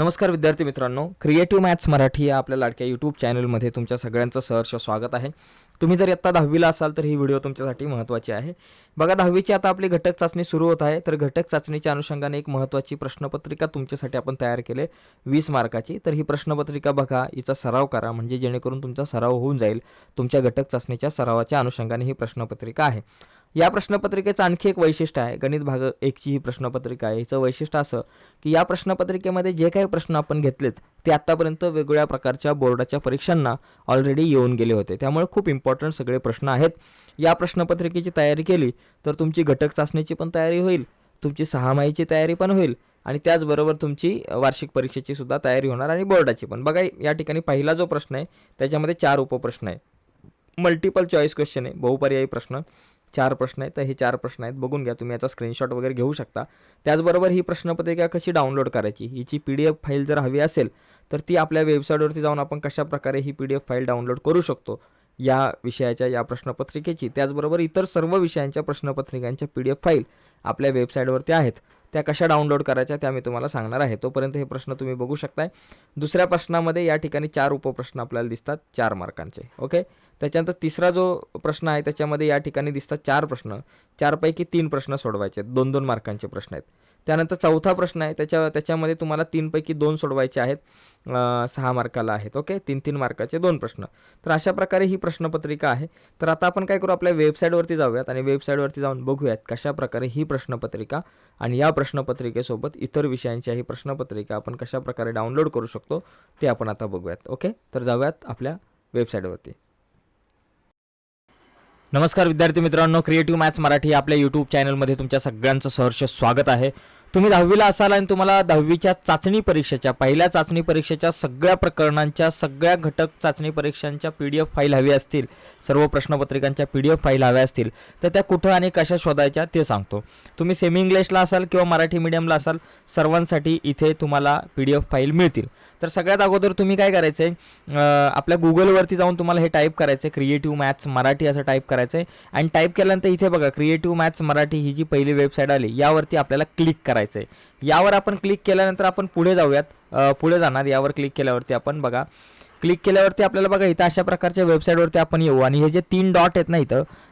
नमस्कार विद्यार्थी मित्रांनो. क्रिएटिव्ह मॅथ्स मराठी या आपल्या लाडक्या यूट्यूब चॅनलमध्ये तुमच्या सगळ्यांचं सहर्ष स्वागत आहे. तुम्ही जर आत्ता दहावीला असाल तर ही व्हिडिओ तुमच्यासाठी महत्त्वाची आहे. बघा दहावीची आता आपली घटक चाचणी सुरू होत आहे. तर घटक चाचणीच्या अनुषंगाने एक महत्त्वाची प्रश्नपत्रिका तुमच्यासाठी आपण तयार केले वीस मार्काची. तर ही प्रश्नपत्रिका बघा हिचा सराव करा. म्हणजे जेणेकरून तुमचा सराव होऊन जाईल. तुमच्या घटक चाचणीच्या सरावाच्या अनुषंगाने ही प्रश्नपत्रिका आहे. या प्रश्नपत्रिकेचं आणखी एक वैशिष्ट्य आहे. गणित भाग एकची ही प्रश्नपत्रिका आहे. हिचं वैशिष्ट्य असं की या प्रश्नपत्रिकेमध्ये जे काही प्रश्न आपण घेतलेत ते आत्तापर्यंत वेगवेगळ्या प्रकारच्या बोर्डाच्या परीक्षांना ऑलरेडी येऊन गेले होते. त्यामुळे खूप इम्पॉर्टंट सगळे प्रश्न आहेत. या प्रश्नपत्रिकेची तयारी केली तर तुमची घटक चाचणीची पण तयारी होईल तुमची सहामाहीची तयारी पण होईल आणि त्याचबरोबर तुमची वार्षिक परीक्षेची सुद्धा तयारी होणार आणि बोर्डाची पण. बघा या ठिकाणी पहिला जो प्रश्न आहे त्याच्यामध्ये चार उपप्रश्न आहे. मल्टिपल चॉईस क्वेश्चन आहे बहुपर्यायी प्रश्न. चार प्रश्न आहेत तर हे चार प्रश्न आहेत. बघून घ्या तुम्ही याचा स्क्रीनशॉट वगैरे घेऊ शकता. त्याचबरोबर ही प्रश्नपत्रिका कशी डाउनलोड करायची? हिची पी डी एफ फाईल जर हवी असेल तर ती आपल्या वेबसाईटवरती जाऊन आपण कशा प्रकारे ही P D F file download करू शकतो? या विषयाच्या या प्रश्नपत्रिकेची. त्याचबरोबर इतर सर्व विषयांच्या प्रश्नपत्रिकांच्या पी डी एफ फाईल आपल्या वेबसाईटवरती आहेत. त्या कशा डाउनलोड करायच्या त्या मी तुम्हाला सांगणार आहे. तोपर्यंत हे प्रश्न तुम्ही बघू शकताय. दुसऱ्या प्रश्नामध्ये या ठिकाणी चार उपप्रश्न आपल्याला दिसतात चार मार्कांचे. ओके त्याच्यानंतर तिसरा जो प्रश्न आहे त्याच्यामध्ये या ठिकाणी दिसतात चार प्रश्न. चारपैकी तीन प्रश्न सोडवायचे आहेत. दोन दोन मार्कांचे प्रश्न आहेत. त्यानंतर चौथा प्रश्न आहे त्याच्या त्याच्यामध्ये तुम्हाला तीनपैकी दोन सोडवायचे आहेत. सहा मार्काला आहेत ओके? तीन तीन मार्काचे दोन प्रश्न. तर अशा प्रकारे ही प्रश्नपत्रिका आहे. तर आता आपण काय करू आपल्या वेबसाईटवरती जाऊयात आणि वेबसाईटवरती जाऊन बघूयात कशा प्रकारे ही प्रश्नपत्रिका आणि या प्रश्नपत्रिकेसोबत इतर विषयांच्या ही प्रश्नपत्रिका आपण कशा प्रकारे डाउनलोड करू शकतो ते आपण आता बघूयात ओके? तर जाऊयात आपल्या वेबसाईटवरती. नमस्कार विद्यार्थी मित्रांनो क्रिएटिव्ह मॅथ्स मराठी आपल्या यूट्यूब चॅनलमध्ये तुमच्या सगळ्यांचं सहर्ष स्वागत आहे. तुम्ही दहावीला असाल आणि तुम्हाला दहावीच्या चाचणी परीक्षेच्या पहिल्या चाचणी परीक्षेच्या सगळ्या प्रकरणांच्या सगळ्या घटक चाचणी परीक्षांच्या पी डी एफ फाईल हवी असतील. सर्व प्रश्नपत्रिकांच्या पी डी एफ फाईल हव्या असतील तर त्या कुठं आणि कशा शोधायच्या ते सांगतो. तुम्ही सेमी इंग्लिशला असाल किंवा मराठी मीडियमला असाल सर्वांसाठी इथे तुम्हाला पी डी एफ फाईल मिळतील. तर सगळ्यात अगोदर तुम्ही काय करायचं आहे आपल्या गुगलवरती जाऊन तुम्हाला हे टाईप करायचं आहे क्रिएटिव्ह मॅथ्स मराठी असं टाईप करायचं आहे आणि टाईप केल्यानंतर इथे बघा क्रिएटिव्ह मॅथ्स मराठी ही जी पहिली वेबसाईट आली यावरती आपल्याला क्लिक करायचं आहे यावर आपण क्लिक केल्यानंतर आपण पुढे जाऊयात पुढे जाणार यावर क्लिक केल्यावरती आपण बघा क्लिक केल्यावरती आपल्याला बघा इथं अशा प्रकारच्या वेबसाईटवरती आपण येऊ. आणि हे जे तीन डॉट आहेत ना इथं